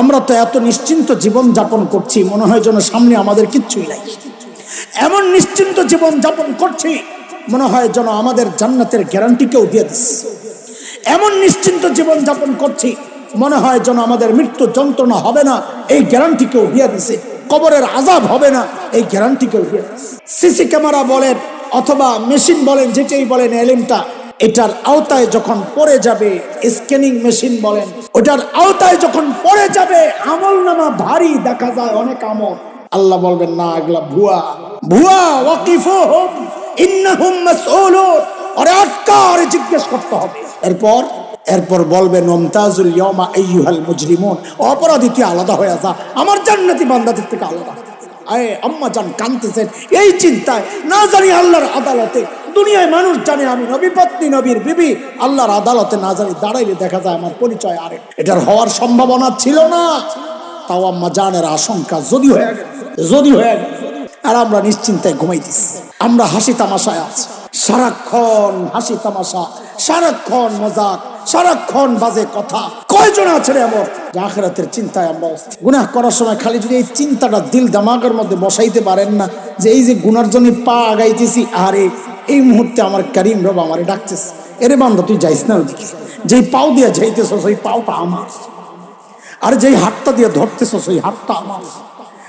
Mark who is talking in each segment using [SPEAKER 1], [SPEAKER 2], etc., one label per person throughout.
[SPEAKER 1] আমরা তো এত নিশ্চিন্ত জীবন যাপন করছি, মনে হয় যেন সামনে আমাদের কিচ্ছুই নাই। এমন নিশ্চিন্ত জীবন যাপন করছি, মনে হয় যেন আমাদের জান্নাতের গ্যারান্টি কেউ দিয়ে দিচ্ছে। এমন নিশ্চিন্ত জীবন যাপন করছি, মনে হয় যেন আমাদের মৃত্যু যন্ত্রণা হবে না, এই গ্যারান্টি কেউ দিয়ে দিছে কবরের আজাব হবে না, এই গ্যারান্টি কেউ দিয়ে সিসি ক্যামেরা বলেন, অথবা মেশিন বলেন, যেটাই বলেন, এলিমটা এটার আওতায় যখন পড়ে যাবে স্ক্যানিং মেশিন বলেন, ওটার আওতায় যখন পড়ে যাবে, আমল নামা ভারী দেখা যায় অনেক আমল। আল্লাহ বলবেন, না, এগুলা ভুয়া। ভুয়া ওয়াকিফুহুম ইন্নাহুম মাসউলুন। ওরে আটকা ওরে জিজ্ঞেস করতে হবে। এরপর এরপর বলবেন, ওমতাজুল ইয়মা আইয়ুহাল মুজরিমুন। অপরাধী তুই আলাদা হয়ে যা। আমার জান্নাতি বান্দাদের থেকে আলাদা আয়ে আম্মা যান কানতেছেন এই চিন্তায় না জানি আল্লাহর আদালতে। দুনিয়ায় মানুষ জানে আমি নবী, পত্নী, নবীর বিবি। আল্লাহর আদালতে না জানি দাঁড়াইলে দেখা যায় আমার পরিচয় আরে। এটার হওয়ার সম্ভাবনা ছিল না। তাও আম্মা জানের আশঙ্কা যদি হয়ে যদি হয়ে আর আমরা নিশ্চিন্তায় ঘুমাইতেছি। আমরা হাসি তামাশায় আছি। সারাক্ষণ হাসি তামাশা, সারাক্ষণ মজাক, সারাক্ষণ বাজে কথা। কয়জন আছে রে এমন? আখেরাতের চিন্তায় আমরা। গুনাহ করার সময় খালি যদি এই চিন্তাটা দিল দামাগের মধ্যে বসাইতে পারেন না, যে এই যে গুনার জন্য পা আগাইতেছি, আরে এই মুহূর্তে আমার করিম রব আমারে ডাকতেছে। এরে বান্ধব তুই যাইস না ওইদিকে। যেই পাও দিয়ে যাইতেছ সেই পাওটা আমার। আর যেই হাতটা দিয়ে ধরতেছ সেই হাতটা আমার।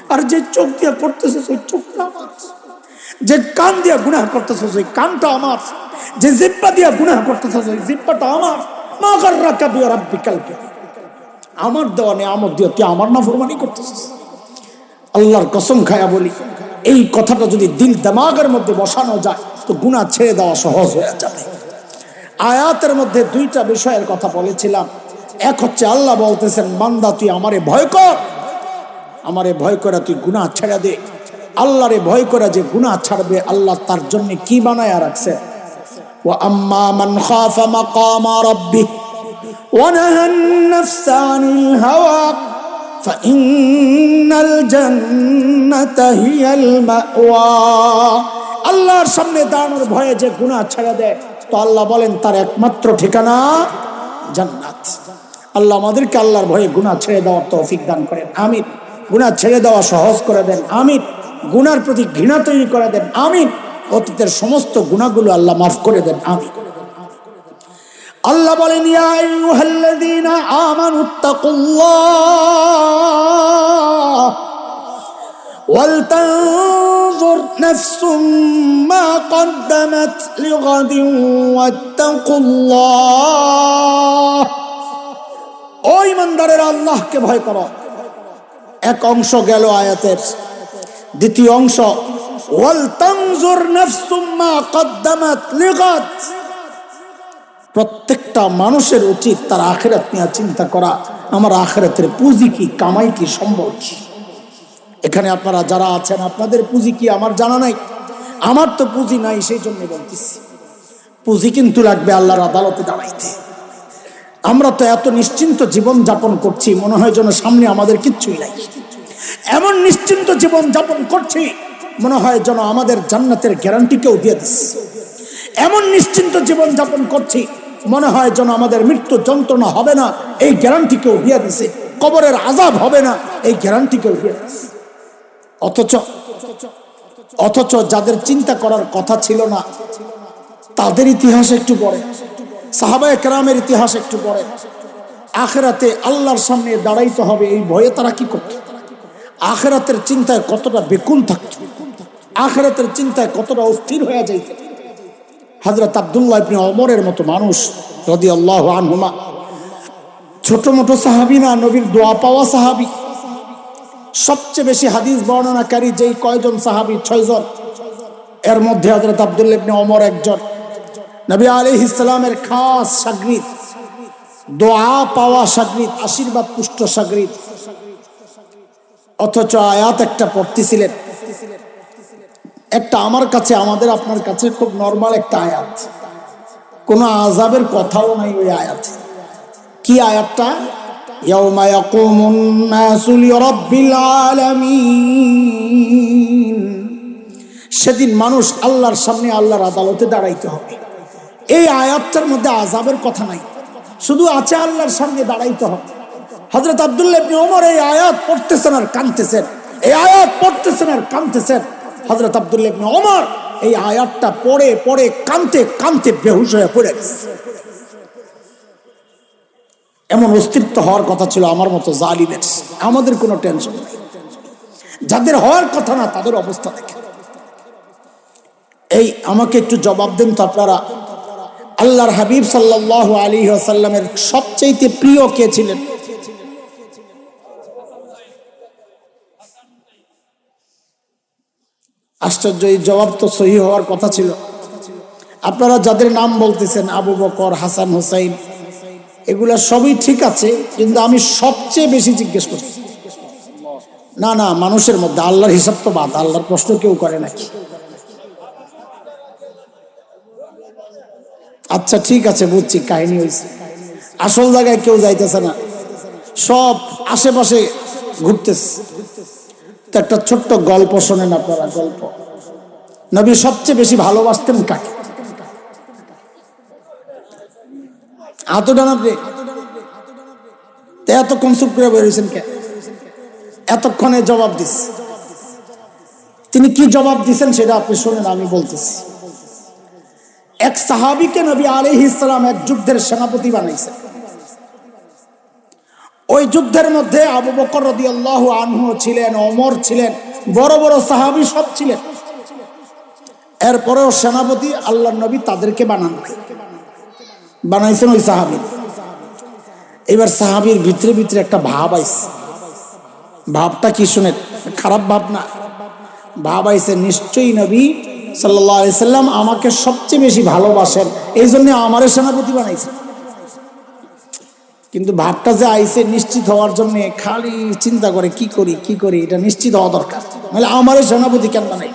[SPEAKER 1] আর যে চোখ দিয়ে পড়তেছে সেই চোখটা আমার। যে কান দিয়ে গুনাহ করতেছ সেই কানটা আমার, যে জিব্বা দিয়ে গুনাহ করতেছ সেই জিব্বাটা আমার। মা গর্রা কাবি রাব্বি কালকে আমার দেওয়া নেয়ামত দিয়ে তুই আমার না ফরমানি করতেছিস। আল্লাহর কসম খায়া বলি, এই কথাটা যদি দিল দামাগের মধ্যে বসানো যায়, তো গুনাহ ছেড়ে দেওয়া সহজ হয়ে যাবে। আয়াতের মধ্যে দুইটা বিষয়ের কথা বলেছিলাম। এক হচ্ছে আল্লাহ বলতেছেন মান্দা তুই আমারে ভয় কর। আমারে ভয় করা তুই গুনাহ ছেড়ে দে। আল্লাহরে ভয় করা যে গুণা ছাড়বে, আল্লাহ তার জন্য কি বানায় রাখছে? ও আম্মা মান খাফা মাকামা রাব্বি, ওয়া নাহা আন-নাফস হাওয়া ফাইন্নাল জান্নাতা হিয়াল মাওয়া। আল্লাহর সামনে দাঁড়ানোর ভয়ে যে গুণা ছেড়ে দেয়, তো আল্লাহ বলেন, তার একমাত্র ঠিকানা জান্নাত। আল্লাহ আমাদেরকে আল্লাহর ভয়ে গুণা ছেড়ে দেওয়ার তৌফিক দান করেন। আমিন। গুণা ছেড়ে দেওয়া সহজ করে দেন। আমিন। গুনার প্রতি ঘৃণা তৈরি করে দেন আমিন অতীতের সমস্ত গুণাগুলো আল্লাহ মাফ করে দেন আমিন আল্লাহ বলেন ইয়া আইয়ুহাল্লাযীনা আমানুত্তাকুল্লাহ ولتنظر نفس ما قدمت لغد واتقوا الله ও ইমানদারের আল্লাহকে ভয় করো এক অংশ গেল আয়াতের দ্বিতীয় অংশ প্রত্যেকটা মানুষের উচিত তার আখেরাত নিয়ে চিন্তা করা, আমার আখেরাতের পুঁজি কি, কামাই কি, সম্ভব এখানে আপনারা যারা আছেন, আপনাদের পুঁজি কি আমার জানা নাই? আমার তো পুঁজি নাই, সেই জন্য বলতেছি। পুঁজি কিন্তু লাগবে আল্লাহর আদালতে দাঁড়াইতে। আমরা তো এত নিশ্চিন্ত জীবন যাপন করছি, মনে হয় যেন সামনে আমাদের কিচ্ছুই নাই। এমন নিশ্চিন্ত জীবন যাপন করছি, মনে হয় যেন আমাদের জান্নাতের গ্যারান্টি কেউ দিয়ে দিচ্ছে। এমন নিশ্চিন্ত জীবন যাপন করছি, মনে হয় যেন আমাদের মৃত্যু যন্ত্রণা হবে না, এই গ্যারান্টি কেউ দিয়ে দিছে কবরের আজাব হবে না, এই গ্যারান্টি কেউ দিয়ে দিছে অথচ অথচ যাদের চিন্তা করার কথা ছিল না, তাদের ইতিহাস একটু পড়ে, সাহাবায় কেরামের ইতিহাস একটু পড়ে। আখেরাতে আল্লাহর সামনে দাঁড়াইতে হবে, এই ভয়ে তারা কি করত? আখেরাতের চিন্তায় কতটা বেকুল থাকত, আখেরাতের চিন্তায় কতটা অস্থির হয়ে যাইত। হজরত আবদুল্লাহ ইবনে অমরের মতো মানুষ রদি আল্লাহ আনহুমা, ছোট মোটো সাহাবি না, নবীর দোয়া পাওয়া সাহাবি। সবচেয়ে বেশি হাদিস বর্ণনাকারী যেই কয়জন সাহাবি, ছয়জন। এর মধ্যে হজরত আবদুল্লাহ ইবনে অমর একজন। নবী আলী ইসলামের খাস সাগরিদ, দোয়া পাওয়া সাগরিদ, আশীর্বাদ পুষ্ট সাগরিদ। অথচ আয়াত একটা পড়তেছিলেন। একটা আমার কাছে, আমাদের আপনার কাছে খুব নর্মাল একটা আয়াত। কোনো আজাবের কথাও নাই ওই আয়াত। কি আয়াতটা? সেদিন মানুষ আল্লাহর সামনে আল্লাহর আদালতে দাঁড়াইতে হবে। এই আয়াতটার মধ্যে আজাবের কথা নাই। শুধু আছে আল্লাহর সামনে দাঁড়াইতে হবে। হজরত আবদুল্লাহ এই আয়াত পড়তেছেন আর কাঁদতেছেন। এই আয়াত পড়তেছেন আর কাঁদতেছেন। হজরত আবদুল্লাহ ইবনে এই আয়াতটা পড়ে পড়ে, কাঁদতে কাঁদতে বেহুশ হয়ে পড়ে এমন অস্তিত্ব হওয়ার কথা ছিল আমার মতো জালিমের। আমাদের কোনো টেনশন নেই। যাদের হওয়ার কথা না, তাদের অবস্থা দেখে এই, আমাকে একটু জবাব দেন তো আপনারা। আল্লাহর হাবিব সাল্লাহ আলী আসাল্লামের সবচেয়ে প্রিয় কে ছিলেন? আশ্চর্য এই জবাব তো সহি হওয়ার কথা ছিল। আপনারা যাদের নাম বলতেছেন, আবু বকর, হাসান, হোসাইন, এগুলা সবই ঠিক আছে, কিন্তু আমি সবচেয়ে বেশি জিজ্ঞেস করছি। না না, মানুষের মধ্যে আল্লাহর হিসাব তো বাদ, আল্লাহর প্রশ্ন কেউ করে নাকি আচ্ছা ঠিক আছে, বুঝছি, কাহিনী হয়েছে আসল জায়গায় কেউ যাইতেছে না। সব আশেপাশে ঘুরতেছে। তো একটা ছোট্ট গল্প শোনেন আপনারা, গল্প। নবী সবচেয়ে বেশি ভালোবাসতেন কাকে? করে বেরিয়েছেন কে? এতক্ষণে জবাব দিস। তিনি কি জবাব দিছেন সেটা আপনি শোনেন, আমি বলতেছি। এক সাহাবিকে নবী আলহ এক যুদ্ধের সেনাপতি বানাইছেন। ওই যুদ্ধের মধ্যে আবু বকর রদি আল্লাহ আনহু ছিলেন অমর ছিলেন, বড় বড় সাহাবি সব ছিলেন। এরপরেও সেনাপতি আল্লাহ নবী তাদেরকে বানান বানাইছেন ওই সাহাবি। এবার সাহাবির ভিতরে ভিতরে একটা ভাব আইছে। ভাবটা কি শুনে খারাপ ভাব না। ভাব আইছে, নিশ্চয়ই নবী সাল্লাম আমাকে সবচেয়ে বেশি ভালোবাসেন এই জন্য আমারে সেনাপতি বানাইছেন। কিন্তু ভাবটা যে আইসে নিশ্চিত হওয়ার জন্য খালি চিন্তা করে কি করি কি করি, এটা নিশ্চিত হওয়া দরকার। নাহলে আমারে সেনাপতি কেন বানাই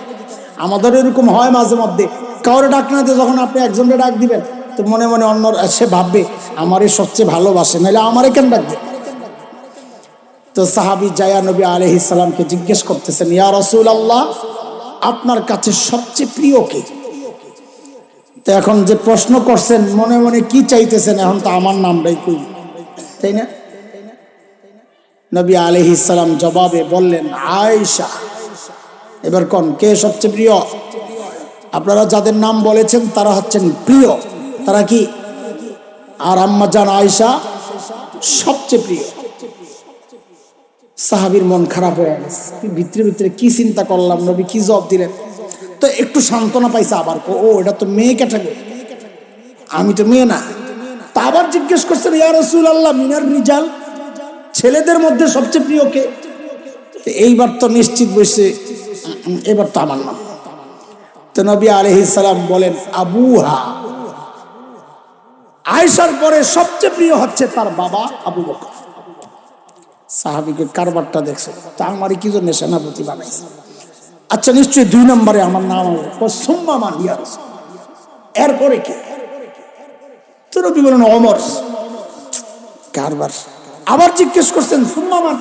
[SPEAKER 1] আমাদের এরকম হয় মাঝে মধ্যে। কাউরে ডাক না যখন আপনি একজনকে ডাক দিবেন, তো মনে মনে অন্য সে ভাববে আমারে সবচেয়ে ভালোবাসে নাহলে আমারে কেন ডাকবে? তো সাহাবি জায়া নবী আলহ ইসলামকে জিজ্ঞেস করতেছেন, ইয়া রসুল আল্লাহ আপনার কাছে সবচেয়ে প্রিয় কে? তো এখন যে প্রশ্ন করছেন, মনে মনে কি চাইতেছেন, এখন তো আমার নামটাই কই? তাই না? নবী আলহ ইসলাম জবাবে বললেন আয়সা এবার কোন? কে সবচেয়ে প্রিয়? আপনারা যাদের নাম বলেছেন, তারা হচ্ছেন প্রিয়। তারা কি? আর আম্মা জান আয়সা সবচেয়ে প্রিয়। সাহাবির মন খারাপ হয়ে গেছে। ভিতরে ভিতরে কি চিন্তা করলাম, নবী কি জবাব দিলেন? তো একটু সান্ত্বনা পাইছে আবার। ও, এটা তো মেয়ে ক্যাটাগরি। আমি তো মেয়ে না। আবার জিজ্ঞেস করছেন, ইয়া রসুল আল্লাহ মিনার রিজাল? ছেলেদের মধ্যে সবচেয়ে প্রিয় কে? এইবার তো নিশ্চিত বসে এবার তো আমার নাম। তো নবী আলহিসাল্লাম বলেন, আবুহা। আয়সার পরে সবচেয়ে প্রিয় হচ্ছে তার বাবা আবু বকর। সাহাবিকে কারবারটা দেখছে। তা আমারই কি জন্য সেনাপতি বানাইছে? আচ্ছা নিশ্চয়ই দুই নম্বরে আমার নাম হবে। সোম্মা মান এরপরে কি? তো বলেন, অমর। কারবার। আবার জিজ্ঞেস করছেন, সুম্মা মান?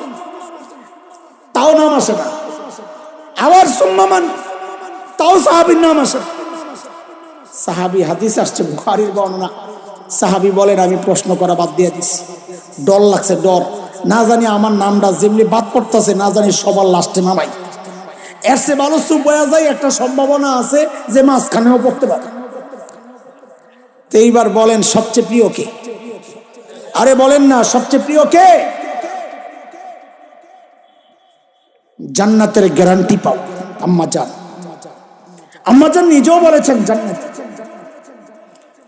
[SPEAKER 1] তাও নাম আসে না। আবার সুম্মা মান? তাও সাহাবির নাম আসে সাহাবি হাদিস আসছে, বুখারির বর্ণনা। সাহাবি বলেন, আমি প্রশ্ন করা বাদ দিয়ে দিছি। ডর লাগছে, ডর। না জানি আমার নামটা যেমনি বাদ পড়তেছে, না জানি সবার লাস্টে নামাই। এর সে ভালো চুপ হয়ে যায় একটা সম্ভাবনা আছে যে মাঝখানেও পড়তে পারে। এইবার বলেন সবচেয়ে প্রিয় কে? আরে বলেন না, সবচেয়ে প্রিয় কে? জান্নাতের গ্যারান্টি পাও, আম্মা জান আম্মা জান নিজেও বলেছেন জান্নাত।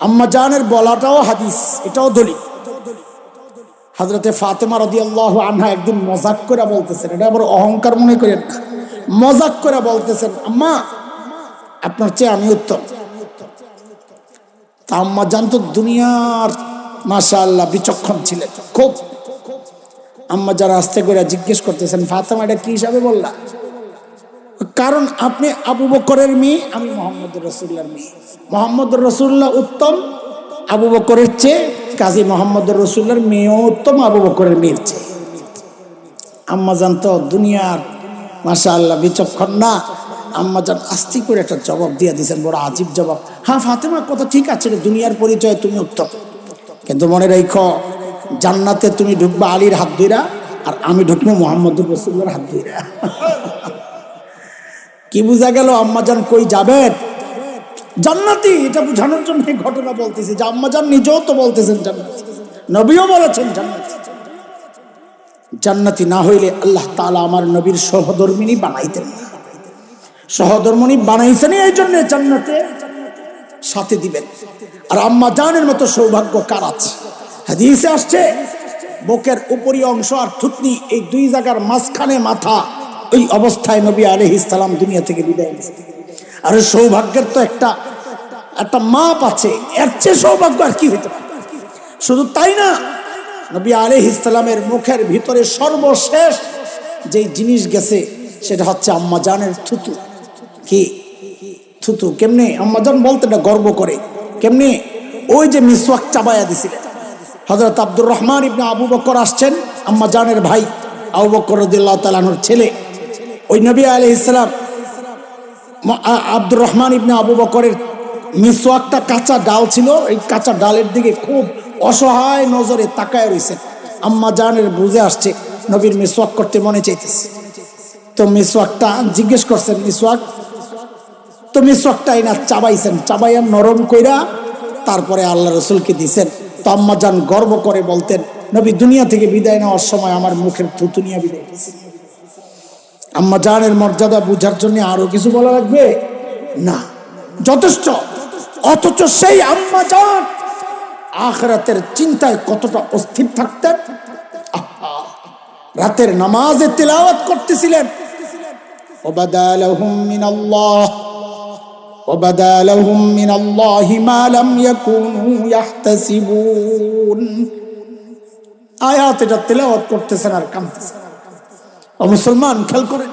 [SPEAKER 1] আম্মা জানের বলাটাও হাদিস, এটাও দলিল। হাজরতে ফাতেমা রদি আল্লাহ আনহা একদিন মজাক করে বলতেছেন, এটা আবার অহংকার মনে করেন মজাক করে বলতেছেন, আম্মা, আপনার চেয়ে আমি উত্তম। আম্মা জানতো দুনিয়ার মাসা আল্লাহ বিচক্ষণ ছিলেন খুব। আম্মা যারা আস্তে করে জিজ্ঞেস করতেছেন, ফাতেমা, এটা কি হিসাবে বললা? কারণ আপনি আবু বকরের মেয়ে, আমি মোহাম্মদ রসুল্লার মেয়ে। মোহাম্মদ রসুল্লাহ উত্তম, আবু বকরের চেয়ে কাজী মোহাম্মদ রসুল্লার মেয়েও উত্তম, আবু বকরের মেয়ের চেয়ে। আম্মা জানতো দুনিয়ার মাসা আল্লাহ বিচক্ষণ না। আম্মা যান আস্তি করে একটা জবাব দিয়ে দিয়েছেন, বড় আজীব জবাব। হ্যাঁ ফাতেমা কথা ঠিক আছে দুনিয়ার পরিচয় তুমি উত্তম। কিন্তু মনে রেখ, জান্নাতে তুমি ঢুকবা আলীর হাত ধইরা, আর আমি ঢুকবো মোহাম্মদুর রসুল্লার হাত ধইরা। কি বোঝা গেল আম্মাজান কই যাবেন? জান্নাতি, এটা বোঝানোর জন্য ঘটনা বলতেছি যে আম্মাজান নিজেও তো বলতেছেন জান্নাতি। নবীও বলেছেন জান্নাতি। জান্নাতি না হইলে আল্লাহ তাআলা আমার নবীর সহধর্মিনী বানাইতেন না। সহধর্মিনী বানাইছেন এই জন্য জান্নাতে সাথে দিবেন। আর আম্মা জানের মতো সৌভাগ্য কার আছে? হাদিসে আসছে, বুকের উপরি অংশ আর থুতনি এই দুই জায়গার মাঝখানে মাথা ওই অবস্থায় নবী আলহ ইসলাম দুনিয়া থেকে বিদায় নিয়েছে আর সৌভাগ্যের তো একটা একটা মাপ আছে, এর চেয়ে সৌভাগ্য আর কি হইতে পারে? শুধু তাই না, নবী আলহ ইসলামের মুখের ভিতরে সর্বশেষ যেই জিনিস গেছে, সেটা হচ্ছে আম্মা জানের থুতু। কি? থুতু কেমনে? আম্মাজান বলতে না গর্ব করে, কেমনে? ওই যে মিসওয়াক চাবায়া দিছিলেন হজরত আব্দুর রহমান ইবনে আবু বকর আসছেন, আম্মা জানের ভাই, আবু বকর রদিল্লাহ তালানোর ছেলে। ওই নবী আলহ ইসলাম আব্দুর রহমান ইবনে আবু বকরের মিসওয়াকটা কাঁচা ডাল ছিল এই কাঁচা ডালের দিকে খুব অসহায় নজরে তাকায় রয়েছেন আম্মা জানের বুঝে আসছে, নবীর মিসওয়াক করতে মনে চাইতেছে। তো মিসওয়াকটা জিজ্ঞেস করছেন মিসওয়াক তুমি চকটাই না চাবাইছেন, চাবাইয়া নরম কইরা তারপরে আল্লাহ রসুলকে দিছেন। তো আম্মা যান গর্ব করে বলতেন, নবী, দুনিয়া থেকে বিদায় নেওয়ার সময় আমার মুখের থুতুনিয়া বিদায় আম্মা জানের মর্যাদা বুঝার জন্য আরও কিছু বলা লাগবে? না। যথেষ্ট। অথচ সেই আম্মা জান আখরাতের চিন্তায় কতটা অস্থির থাকতেন। রাতের নামাজে তেলাওয়াত করতেছিলেন। ওবাদালাহুম মিনাল্লাহ। وبدا لهم من الله ما لم يكونوا يحتسبون আয়াত এটা তেলাওয়াত করতেছেন আর কামতেছেন ও মুসলমান খেয়াল করেন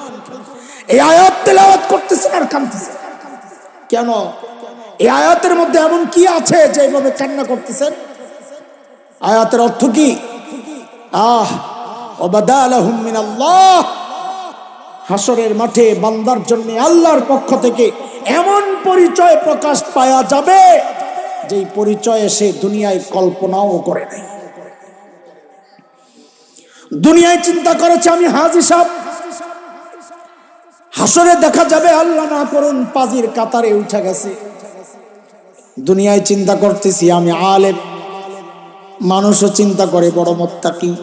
[SPEAKER 1] এই আয়াত তেলাওয়াত করতেছেন আর কামতেছেন কেন এই আয়াতের মধ্যে এমন কি আছে যে এইভাবে কান্না করতেছেন আয়াতের অর্থ কি আহ ওবাদা আলহুম মিনাল্লাহ হাসরের মাঠে বান্দার জন্য আল্লাহর পক্ষ থেকে এমন পরিচয় প্রকাশ পাওয়া যাবে, যেই পরিচয়ে সে দুনিয়ায় কল্পনাও করে নাই। দুনিয়ায় চিন্তা করেছে, আমি হাজি সাহেব। হাসরে দেখা যাবে, আল্লাহ না করুন, পাজির কাতারে উঠে গেছে। দুনিয়ায় চিন্তা করতেছি, আমি আলেম। মানুষও চিন্তা করে, বড় মোত্তাকি।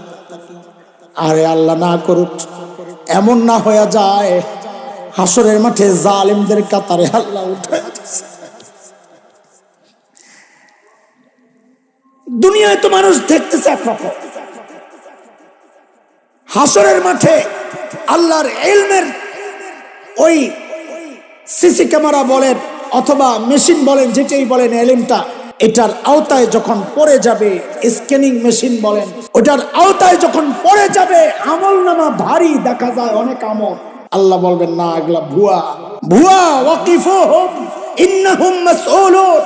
[SPEAKER 1] আরে আল্লাহ না করুক। এমন না হয়ে যায়, হাসরের মাঠে জালিমদের কাতারে আল্লাহ উঠে দুনিয়ায় তো মানুষ দেখতেছে একরকম। হাসরের মাঠে আল্লাহর এলমের ওই সিসি ক্যামেরা বলেন অথবা মেশিন বলেন, যেটাই বলেন এলিমটা এটার আওতায় যখন পড়ে যাবে স্ক্যানিং মেশিন বলেন, ওটার আওতায় যখন পড়ে যাবে, আমল নামা ভারী দেখা যায় অনেক আমল। আল্লাহ বলবেন, না, এগুলা ভুয়া। ভুয়া, ওয়াকিফুহুম, ইন্নাহুম মাসউলুন।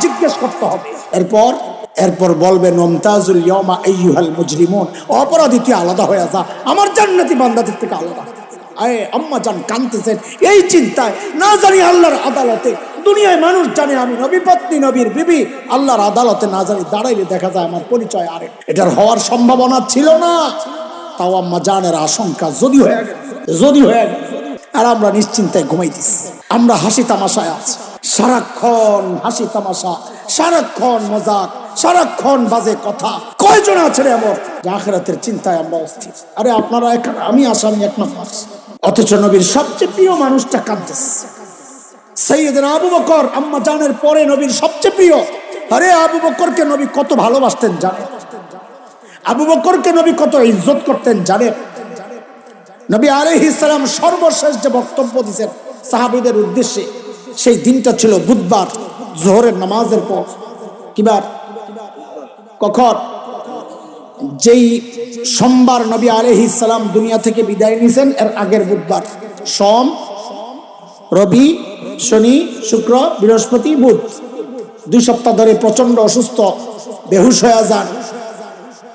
[SPEAKER 1] জিজ্ঞেস করতে হবে। এরপর এরপর বলবেন মমতাজুল ইয়মা আইয়ুহাল মুজরিমুন। অপরাধী, তুই আলাদা হয়ে যা। আমার জান্নাতি বান্দাদের থেকে আলাদা আয়ে আম্মা জান কানতেছেন এই চিন্তায় না জানি আল্লাহর আদালতে। দুনিয়ায় মানুষ জানে আমি নবী, পত্নী, নবীর বিবি। আল্লাহর আদালতে না জানি দাঁড়াইলে দেখা যায় আমার পরিচয় আরেক এটার হওয়ার সম্ভাবনা ছিল না। তাও আম্মা জানের আশঙ্কা যদি হয়ে গেছে যদি হয়ে গেছে আর আমরা নিশ্চিন্তায় ঘুমাই ঘুমাইতেছি। আমরা হাসি তামাশায় আছি। সারাক্ষণ হাসি তামাশা, সারাক্ষণ মজাক। সারাক্ষণ বাজে কথা। কয়জন আছে রে আখেরাতের চিন্তায় আমরা অস্থির। আরে আপনারা এখানে আমি আসামি এক নম্বর অথচ নবীর সবচেয়ে প্রিয় মানুষটা কাঁদতেছে সৈয়দের আবু বকর আম্মা জানের পরে নবীর সবচেয়ে প্রিয়। আরে আবু বকরকে নবী কত ভালোবাসতেন জানেন? আবু বকরকে নবী কত ইজ্জত করতেন জানেন? নবী আলহ ইসলাম সর্বশেষ যে বক্তব্য দিচ্ছেন সাহাবিদের উদ্দেশ্যে, সেই দিনটা ছিল বুধবার, জোহরের নামাজের পর। কিবার? কখন? যেই সোমবার নবী আলহ ইসলাম দুনিয়া থেকে বিদায় নিয়েছেন, এর আগের বুধবার। সোম, রবি, শনি, শুক্র, বৃহস্পতি, বুধ। দুই সপ্তাহ ধরে প্রচণ্ড অসুস্থ, বেহুশ হয়ে যান।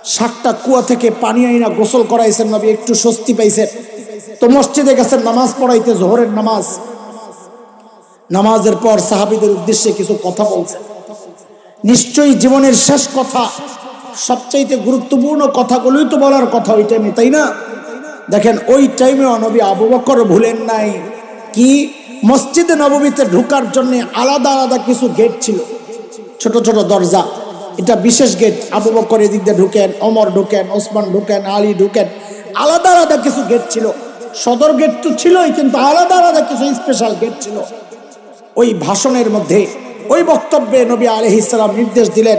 [SPEAKER 1] সাতটা কুয়া থেকে পানি আইনা গোসল করাইছেন নবী, একটু স্বস্তি পাইছেন। তো মসজিদে গেছেন, নামাজ পড়াইতে, জোহরের নামাজ। নামাজের পর সাহাবিদের উদ্দেশ্যে কিছু কথা বলছেন। নিশ্চয়ই জীবনের শেষ কথা, সবচাইতে গুরুত্বপূর্ণ কথাগুলোই তো বলার কথা ওই টাইমে তাই না? দেখেন, ওই টাইমে অনবী আবু বকর ভুলেন নাই। কি? মসজিদে নবমীতে ঢুকার জন্য আলাদা আলাদা কিছু গেট ছিল। ছোট ছোট দরজা। এটা বিশেষ গেট আবু বকর এদিক দিয়ে ঢুকেন অমর ঢুকেন, ওসমান ঢুকেন, আলী ঢুকেন। আলাদা আলাদা কিছু গেট ছিল। সদর গেট তো ছিলই, কিন্তু আলাদা আলাদা কিছু স্পেশাল গেট ছিল। ওই ভাষণের মধ্যে ওই বক্তব্যে নবী আলহ ইসলাম নির্দেশ দিলেন,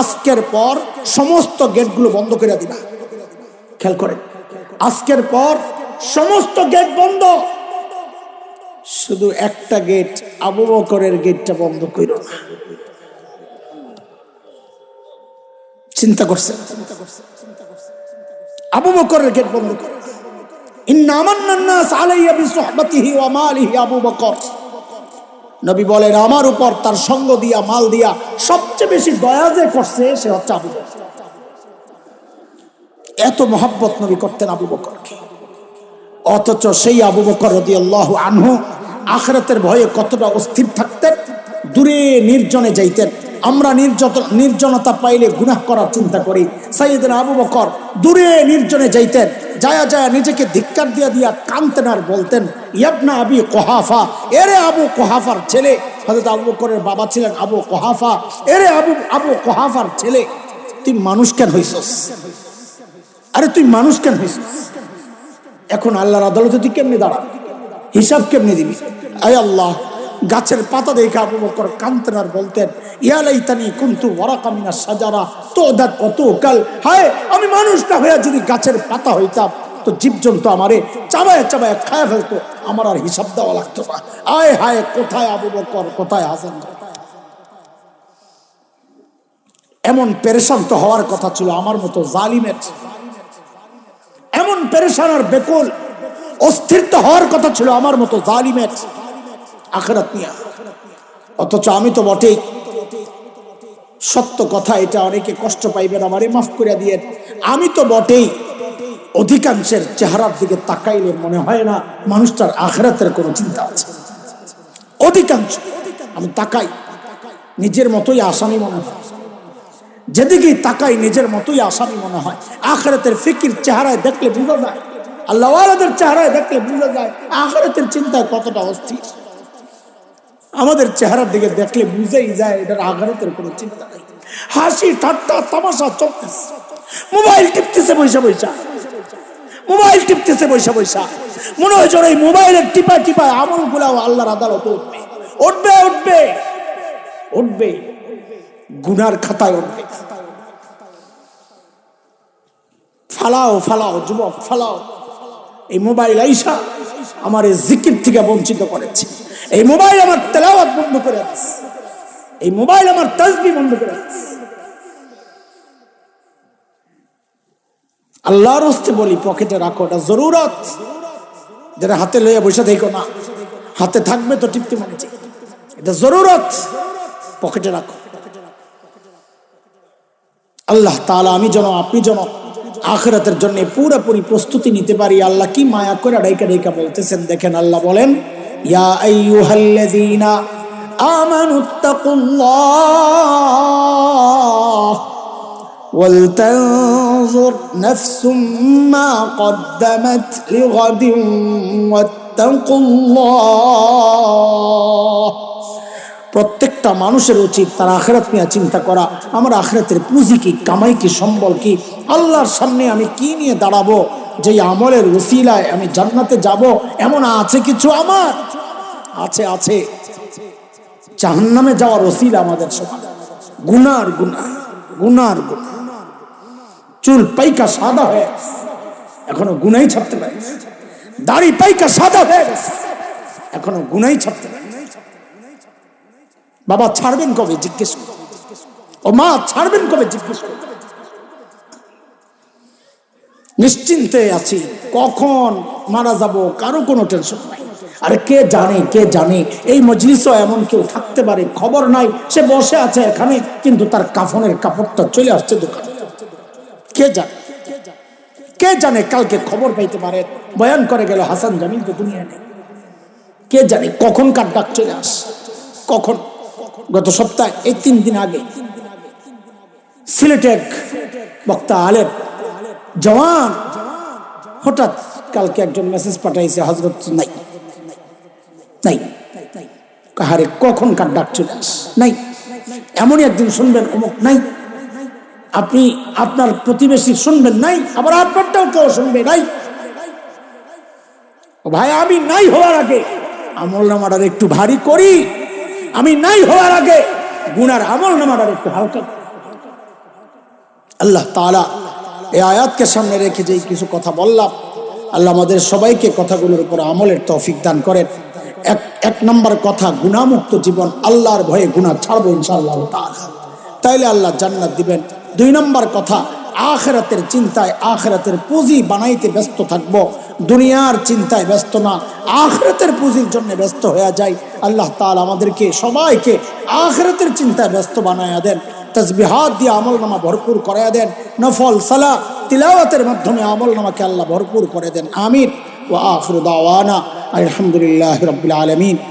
[SPEAKER 1] আজকের পর সমস্ত গেটগুলো বন্ধ করে দিবা। খেয়াল করেন, আজকের পর সমস্ত গেট বন্ধ। শুধু একটা গেট, আবু বকরের গেটটা বন্ধ কইর না। চিন্তা করছে আবু বকরের গেট বন্ধ করে। ইন্না আমান্নান নাস আলাইয়া বিসহবাতিহি ওয়া মালিহি আবু বকর। নবী বলেন, আমার উপর তার সঙ্গ দিয়া, মাল দিয়া সবচেয়ে বেশি দয়া যে করছে, সে হচ্ছে আবু বকর। এত মহব্বত নবী করতেন আবু বকরকে অথচ সেই আবু বকর রদি আনহু আখরাতের ভয়ে কতটা অস্থির থাকতেন, দূরে নির্জনে যাইতেন। আমরা নির্যত নির্জনতা পাইলে গুনাহ করার চিন্তা করি। সাইয়েদের আবু বকর দূরে নির্জনে যাইতেন। যায়া যায়া নিজেকে ধিক্কার দিয়া দিয়া কানতেন আর বলতেন, ইয়াবনা আবি কোহাফা। এরে আবু কোহাফার ছেলে। হয়তো আবু বকরের বাবা ছিলেন আবু কোহাফা। এরে আবু আবু কোহাফার ছেলে। তুই মানুষ কেন হইছস? আরে তুই মানুষ কেন হইছস? এখন আল্লাহর আদালতে তুই কেমনি দাঁড়া হিসাব কেমনি দিবি? আয় আল্লাহ। গাছের পাতা দেখে আবু বকর কান্তেন আর বলতেন ইয়ালাই তানি কুন্তু ওরাকামিনা সাজারা তো দাঁত অত কাল। হায়, আমি মানুষটা হয়ে যদি গাছের পাতা হইতাম, তো জীবজন্তু আমারে চাবায় চাবায় খায় ফেলতো, আমার আর হিসাব দেওয়া লাগতো না। আয় হায়, কোথায় আবু বকর, কোথায় হাসান? এমন পেরেশান তো হওয়ার কথা ছিল আমার মতো জালিমের। এমন পেরেশান আর বেকুল, অস্থির তো হওয়ার কথা ছিল আমার মতো জালিমের। আখরাত নিয়া। অথচ আমি তো বটেই সত্য কথা এটা, অনেকে কষ্ট পাইবেন আমারে মাফ করে দিয়ে আমি তো বটেই। অধিকাংশের চেহারার দিকে তাকাইলে মনে হয় না মানুষটার আখরাতের কোনো চিন্তা আছে। অধিকাংশ। আমি তাকাই। নিজের মতোই আসামি মনে হয়। যেদিকেই তাকাই, নিজের মতোই আসামি মনে হয়। আখরাতের ফিকির চেহারায় দেখলে বোঝা যায়। আল্লাহওয়ালাদের চেহারায় দেখলে বোঝা যায়। আখরাতের চিন্তায় কতটা অস্থির। আমাদের চেহারার দিকে দেখলে বুঝেই যায়, এটার আঘাতের কোনো চিন্তা নেই। হাসি, ঠাট্টা, তামাশা চলতেছে। মোবাইল টিপতেছে বৈশা বৈশা। মোবাইল টিপতেছে বৈশা বৈশা। মনে হয় এই মোবাইলের টিপা টিপায় আমল গুলাও আল্লাহর আদালতে উঠবে। উঠবে উঠবে। উঠবে। গুনার খাতায় উঠবে। ফালাও ফালাও, যুবক, ফালাও। এই মোবাইল আইসা আমার এই জিকির থেকে বঞ্চিত করেছে। এই মোবাইল আমার তেলাওয়াত বন্ধ করে দিচ্ছে এই মোবাইল আমার তাজবি বন্ধ করে দিচ্ছে আল্লাহর হস্তে বলি, পকেটে রাখো, এটা জরুরত। যেটা হাতে লইয়া বসে দেখো না, হাতে থাকবে তো টিপতে মানেছে এটা জরুরত, পকেটে রাখো। আল্লাহ তাআলা, আমি যেন, আপনি যেন আখরাতের জন্য পুরোপুরি প্রস্তুতি নিতে পারি। আল্লাহ কি মায়া করে ডাইকা ডাইকা বলতেছেন, দেখেন আল্লাহ বলেন ইয়া আইয়ুহাল্লাযীনা আমানুত্তাকুল্লাহ ولتنظر نفس ما قدمت لغد واتقوا الله প্রত্যেকটা মানুষের উচিত তার আখরাত নিয়ে চিন্তা করা আমার আখরাতের পুঁজি কি কামাই কি সম্বল কি আল্লাহর সামনে আমি কি নিয়ে দাঁড়াবো যে আমলের উসিলায় আমি জান্নাতে যাব, এমন আছে কিছু আমার? আছে আছে। জাহান্নামে যাওয়ার ওসিলা আমাদের সবার গুনার গুনা গুনার গুনা চুল পাইকা সাদা হয়ে। এখনও গুনাই ছাড়তে পারে দাড়ি পাইকা সাদা হয়ে এখনও গুনাই ছাড়তে পারে বাবা, ছাড়বেন কবে? জিজ্ঞেস ও মা, ছাড়বেন কবে? জিজ্ঞেস করো। নিশ্চিন্তে আছি। কখন মারা যাব? কারও কোনো টেনশন নাই। আরে কে জানে কে জানে? এই মজলিসও এমন কেউ থাকতে পারে, খবর নাই। সে বসে আছে এখানে, কিন্তু তার কাফনের কাপড়টা চলে আসছে দোকানে। কে জানে? কে জানে কালকে খবর পাইতে পারে? বয়ান করে গেল হাসান জামিল তো দুনিয়া নেই। কে জানে কখন কার ডাক চলে আস? কখন? গত সপ্তাহে, এই তিন দিন আগে। সিলেটে এক বক্তা আলেম জওয়ান, হঠাৎ কালকে একজন মেসেজ পাঠাইছে, হজরত নাই নাই, কাহারে কখন কার ডাক চলে আস নাই, এমনই একদিন শুনবেন, অমুক, নাই, আপনি আপনার প্রতিবেশী শুনবেন, নাই, আবার আপনারটাও কেউ শুনবে, নাই ভাই, আমি নাই হওয়ার আগে, আমল নামাটার একটু ভারী করি, আমি নাই হওয়ার আগে, গুনার আমল নামাটার একটু হালকা। আল্লাহ তাআলা এই আয়াতকে সামনে রেখে যেই কিছু কথা বললাম, আল্লাহ আমাদের সবাইকে কথাগুলোর উপর আমলের তৌফিক দান করেন। এক এক নম্বর কথা গুণামুক্ত জীবন, আল্লাহর ভয়ে গুণা ছাড়বো ইনশাআল্লাহ তাইলে আল্লাহ জান্নাত দিবেন। দুই নম্বর কথা, আখেরাতের চিন্তায় আখেরাতের পুঁজি বানাইতে ব্যস্ত থাকব। দুনিয়ার চিন্তায় ব্যস্ত না, আখেরাতের পুঁজির জন্য ব্যস্ত হয়ে যায় আল্লাহ তাআলা আমাদেরকে সবাইকে আখেরাতের চিন্তায় ব্যস্ত বানায়া দেন। তসবিহাত দিয়ে আমল নামা ভরপুর করাইয়া দেন। নফল সালা তিলাওয়াতের মাধ্যমে আমল নামাকে আল্লাহ ভরপুর করে দেন। আমির ও আফরুদাওয়ানা আলহামদুলিল্লাহ রবিল আলমিন।